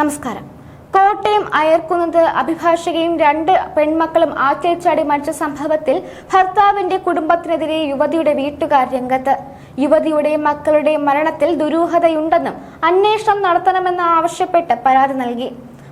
നമസ്കാരം. കോട്ടയം അയർക്കുന്നത് അഭിഭാഷകയും രണ്ട് പെൺമക്കളും ആറ്റിൽ ചാടി മരിച്ച സംഭവത്തിൽ ഭർത്താവിന്റെ കുടുംബത്തിനെതിരെ യുവതിയുടെ വീട്ടുകാർ രംഗത്ത്. യുവതിയുടെയും മക്കളുടെയും മരണത്തിൽ ദുരൂഹതയുണ്ടെന്നും അന്വേഷണം നടത്തണമെന്ന് ആവശ്യപ്പെട്ട് പരാതി നൽകി.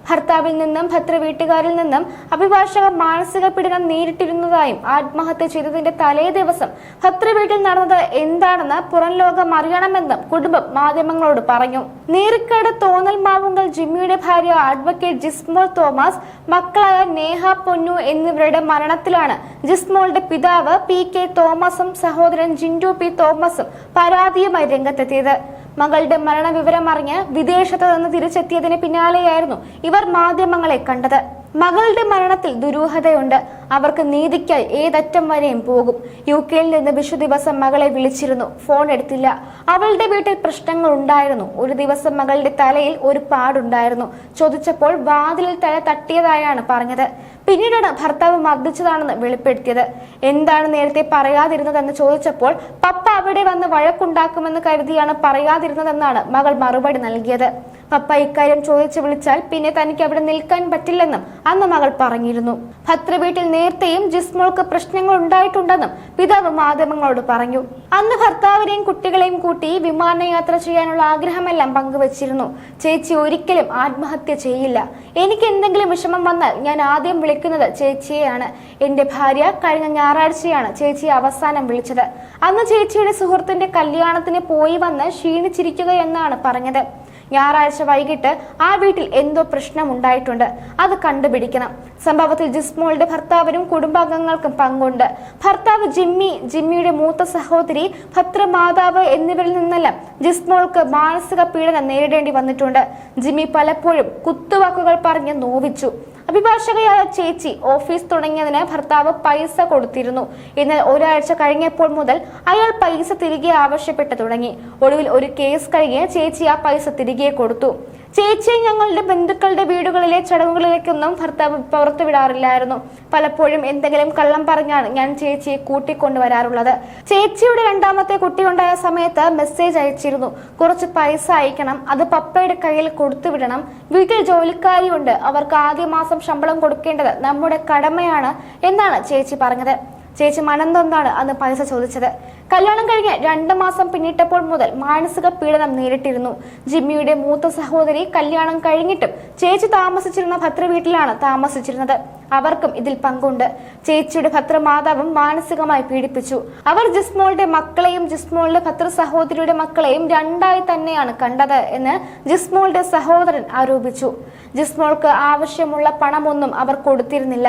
ഭർത്താവിൽ നിന്നും ഭദ്ര വീട്ടുകാരിൽ നിന്നും അഭിഭാഷകർ മാനസിക പീഡനം നേരിട്ടിരുന്നതായും ആത്മഹത്യ ചെയ്തതിന്റെ തലേ ദിവസം ഭദ്ര വീട്ടിൽ നടന്നത് എന്താണെന്ന് പുറം ലോകം അറിയണമെന്നും കുടുംബം മാധ്യമങ്ങളോട് പറഞ്ഞു. നീറിക്കാട് തോന്നൽ മാവുങ്കൽ ജിമ്മിയുടെ ഭാര്യ അഡ്വക്കേറ്റ് ജിസ്മോൾ തോമസ് മക്കളായ നേഹ പൊന്നു എന്നിവരുടെ മരണത്തിലാണ് ജിസ്മോളുടെ പിതാവ് പി കെ തോമസും സഹോദരൻ ജിൻഡു പി തോമസും പരാതിയുമായി രംഗത്തെത്തിയത്. മകളുടെ മരണവിവരം അറിഞ്ഞ് വിദേശത്ത് നിന്ന് തിരിച്ചെത്തിയതിന് പിന്നാലെയായിരുന്നു ഇവർ മാധ്യമങ്ങളെ കണ്ടത്. മകളുടെ മരണത്തിൽ ദുരൂഹതയുണ്ട്. അവർക്ക് നീതിക്കായി ഏതറ്റം വരെയും പോകും. യു കെയിൽ നിന്ന് വിഷു ദിവസം മകളെ വിളിച്ചിരുന്നു. ഫോൺ എടുത്തില്ല. അവളുടെ വീട്ടിൽ പ്രശ്നങ്ങൾ ഉണ്ടായിരുന്നു. ഒരു ദിവസം മകളുടെ തലയിൽ ഒരു പാടുണ്ടായിരുന്നു. ചോദിച്ചപ്പോൾ വാതിലിൽ തല തട്ടിയതായാണ് പറഞ്ഞത്. പിന്നീടാണ് ഭർത്താവ് മർദ്ദിച്ചതാണെന്ന് വെളിപ്പെടുത്തിയത്. എന്താണ് നേരത്തെ പറയാതിരുന്നതെന്ന് ചോദിച്ചപ്പോൾ പപ്പ അവിടെ വന്ന് വഴക്കുണ്ടാക്കുമെന്ന് കരുതിയാണ് പറയാതിരുന്നതെന്നാണ് മകൾ മറുപടി നൽകിയത്. പപ്പ ഇക്കാര്യം ചോദിച്ചു വിളിച്ചാൽ പിന്നെ തനിക്ക് അവിടെ നിൽക്കാൻ പറ്റില്ലെന്നും അന്ന് മകൾ പറഞ്ഞിരുന്നു. ഭർത്തൃ വീട്ടിൽ നേരത്തെയും ജിസ്മോൾക്ക് പ്രശ്നങ്ങൾ ഉണ്ടായിട്ടുണ്ടെന്നും പിതാവ് മാധ്യമങ്ങളോട് പറഞ്ഞു. അന്ന് ഭർത്താവിനെയും കുട്ടികളെയും കൂട്ടി വിമാനയാത്ര ചെയ്യാനുള്ള ആഗ്രഹമെല്ലാം പങ്കുവച്ചിരുന്നു. ചേച്ചി ഒരിക്കലും ആത്മഹത്യ ചെയ്യില്ല. എനിക്ക് എന്തെങ്കിലും വിഷമം വന്നാൽ ഞാൻ ആദ്യം വിളിക്കുന്നത് ചേച്ചിയെയാണ്. എന്റെ ഭാര്യ കഴിഞ്ഞ ഞായറാഴ്ചയാണ് ചേച്ചിയെ അവസാനം വിളിച്ചത്. അന്ന് ചേച്ചിയുടെ സുഹൃത്തിന്റെ കല്യാണത്തിന് പോയി വന്ന് ക്ഷീണിച്ചിരിക്കുകയെന്നാണ് പറഞ്ഞത്. ഞായറാഴ്ച വൈകിട്ട് ആ വീട്ടിൽ എന്തോ പ്രശ്നമുണ്ടായിട്ടുണ്ട്. അത് കണ്ടുപിടിക്കണം. സംഭവത്തിൽ ജിസ്മോളുടെ ഭർത്താവിനും കുടുംബാംഗങ്ങൾക്കും പങ്കുണ്ട്. ഭർത്താവ് ജിമ്മി ജിമ്മിയുടെ മൂത്ത സഹോദരി ഭദ്രമാതാവ് എന്നിവരിൽ നിന്നെല്ലാം ജിസ്മോൾക്ക് മാനസിക പീഡനം നേരിടേണ്ടി വന്നിട്ടുണ്ട്. ജിമ്മി പലപ്പോഴും കുത്തുവാക്കുകൾ പറഞ്ഞ് നോവിച്ചു. അഭിഭാഷകയായ ചേച്ചി ഓഫീസ് തുടങ്ങിയതിന് ഭർത്താവ് പൈസ കൊടുത്തിരുന്നു. എന്നാൽ ഒരാഴ്ച കഴിഞ്ഞപ്പോൾ മുതൽ അയാൾ പൈസ തിരികെ ആവശ്യപ്പെട്ടു തുടങ്ങി. ഒടുവിൽ ഒരു കേസ് കഴിഞ്ഞ് ചേച്ചി ആ പൈസ തിരികെ കൊടുത്തു. ചേച്ചിയെ ഞങ്ങളുടെ ബന്ധുക്കളുടെ വീടുകളിലെ ചടങ്ങുകളിലേക്കൊന്നും ഭർത്താവ് പുറത്തു വിടാറില്ലായിരുന്നു പലപ്പോഴും എന്തെങ്കിലും കള്ളം പറഞ്ഞാണ് ഞാൻ ചേച്ചിയെ കൂട്ടിക്കൊണ്ടുവരാറുള്ളത്. ചേച്ചിയുടെ രണ്ടാമത്തെ കുട്ടി ഉണ്ടായ സമയത്ത് മെസ്സേജ് അയച്ചിരുന്നു. കുറച്ച് പൈസ അയക്കണം അത് പപ്പയുടെ കയ്യിൽ കൊടുത്തു വിടണം വീട്ടിൽ ജോലിക്കാരിയുണ്ട് അവർക്ക് ആദ്യ മാസം ശമ്പളം കൊടുക്കേണ്ടത് നമ്മുടെ കടമയാണ് എന്നാണ് ചേച്ചി പറഞ്ഞത്. ചേച്ചി മനന്തൊന്നാണ് അന്ന് പൈസ ചോദിച്ചത്. കല്യാണം കഴിഞ്ഞ് രണ്ട് മാസം പിന്നിട്ടപ്പോൾ മുതൽ മാനസിക പീഡനം നേരിട്ടിരുന്നു. ജിമ്മിയുടെ മൂത്ത സഹോദരി കല്യാണം കഴിഞ്ഞിട്ടും ചേച്ചി താമസിച്ചിരുന്ന ഭദ്ര വീട്ടിലാണ് താമസിച്ചിരുന്നത്. അവർക്കും ഇതിൽ പങ്കുണ്ട്. ചേച്ചിയുടെ ഭദ്രമാതാവും മാനസികമായി പീഡിപ്പിച്ചു. അവർ ജിസ്മോളുടെ മക്കളെയും ജിസ്മോളുടെ ഭദ്ര സഹോദരിയുടെ മക്കളെയും രണ്ടായി തന്നെയാണ് കണ്ടത് എന്ന് ജിസ്മോളുടെ സഹോദരൻ ആരോപിച്ചു. ജിസ്മോൾക്ക് ആവശ്യമുള്ള പണമൊന്നും അവർ കൊടുത്തിരുന്നില്ല.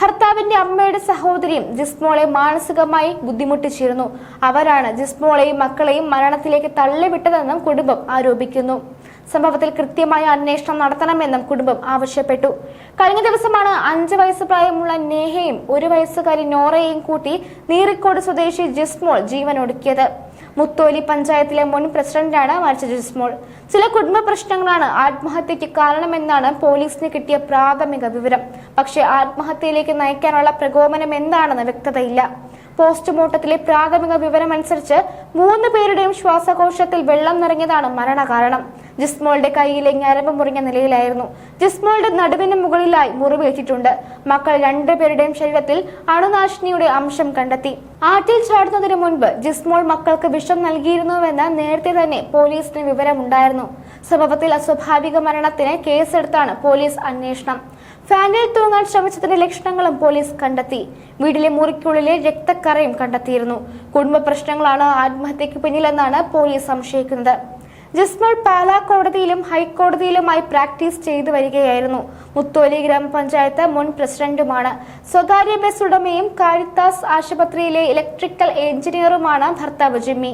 ഭർത്താവിന്റെ അമ്മയുടെ സഹോദരിയും ജിസ്മോളെ മാനസികമായി ബുദ്ധിമുട്ടിച്ചിരുന്നു. അവരാണ് ജിസ്മോളെയും മക്കളെയും മരണത്തിലേക്ക് തള്ളിവിട്ടതെന്നും കുടുംബം ആരോപിക്കുന്നു. സംഭവത്തിൽ കൃത്യമായ അന്വേഷണം നടത്തണമെന്നും കുടുംബം ആവശ്യപ്പെട്ടു. കഴിഞ്ഞ ദിവസമാണ് അഞ്ച് വയസ്സ് പ്രായമുള്ള നേഹയും ഒരു വയസ്സുകാരി നോറയെയും കൂട്ടി നീറിക്കോട് സ്വദേശി ജിസ്മോൾ ജീവനൊടുക്കിയത്. മുത്തോലി പഞ്ചായത്തിലെ മുൻ പ്രസിഡന്റാണ് മരിച്ച ജിസ്മോൾ. ചില കുടുംബ പ്രശ്നങ്ങളാണ് ആത്മഹത്യക്ക് കാരണമെന്നാണ് പോലീസിന് കിട്ടിയ പ്രാഥമിക വിവരം. പക്ഷേ ആത്മഹത്യയിലേക്ക് നയിക്കാനുള്ള പ്രകോപനം എന്താണെന്ന് വ്യക്തതയില്ല. പോസ്റ്റ്മോർട്ടത്തിലെ പ്രാഥമിക വിവരമനുസരിച്ച് മൂന്ന് പേരുടെയും ശ്വാസകോശത്തിൽ വെള്ളം നിറഞ്ഞതാണ് മരണകാരണം. ജിസ്മോളുടെ കൈയിലെ ഞരമ്പ് മുറിഞ്ഞ നിലയിലായിരുന്നു. ജിസ്മോളുടെ നടുവിന് മുകളിലായി മുറിവേറ്റിട്ടുണ്ട്. മക്കൾ രണ്ടുപേരുടെയും ശരീരത്തിൽ അണുനാശിനിയുടെ അംശം കണ്ടെത്തി. ആറ്റിൽ ചാടുന്നതിന് മുൻപ് ജിസ്മോൾ മക്കൾക്ക് വിഷം നൽകിയിരുന്നുവെന്ന് നേരത്തെ തന്നെ പോലീസിന് വിവരമുണ്ടായിരുന്നു. സംഭവത്തിൽ അസ്വാഭാവിക മരണത്തിന് കേസെടുത്താണ് പോലീസ് അന്വേഷണം. ഫാനിൽ തൂങ്ങാൻ ശ്രമിച്ചതിന്റെ ലക്ഷണങ്ങളും പോലീസ് കണ്ടെത്തി. വീട്ടിലെ മുറിക്കുള്ളിലെ രക്തക്കറയും കണ്ടെത്തിയിരുന്നു. കുടുംബ പ്രശ്നങ്ങളാണ് ആത്മഹത്യക്ക് പിന്നിലെന്നാണ് പോലീസ് സംശയിക്കുന്നത്. ജിസ്മൾ പാലാ കോടതിയിലും ഹൈക്കോടതിയിലുമായി പ്രാക്ടീസ് ചെയ്തു വരികയായിരുന്നു. മുത്തോലി ഗ്രാമപഞ്ചായത്ത് മുൻ പ്രസിഡന്റുമാണ്. സ്വകാര്യ ബസ് ഉടമയും കാരിത്താസ് ആശുപത്രിയിലെ ഇലക്ട്രിക്കൽ എഞ്ചിനീയറുമാണ് ഭർത്താവ് ജിമ്മി.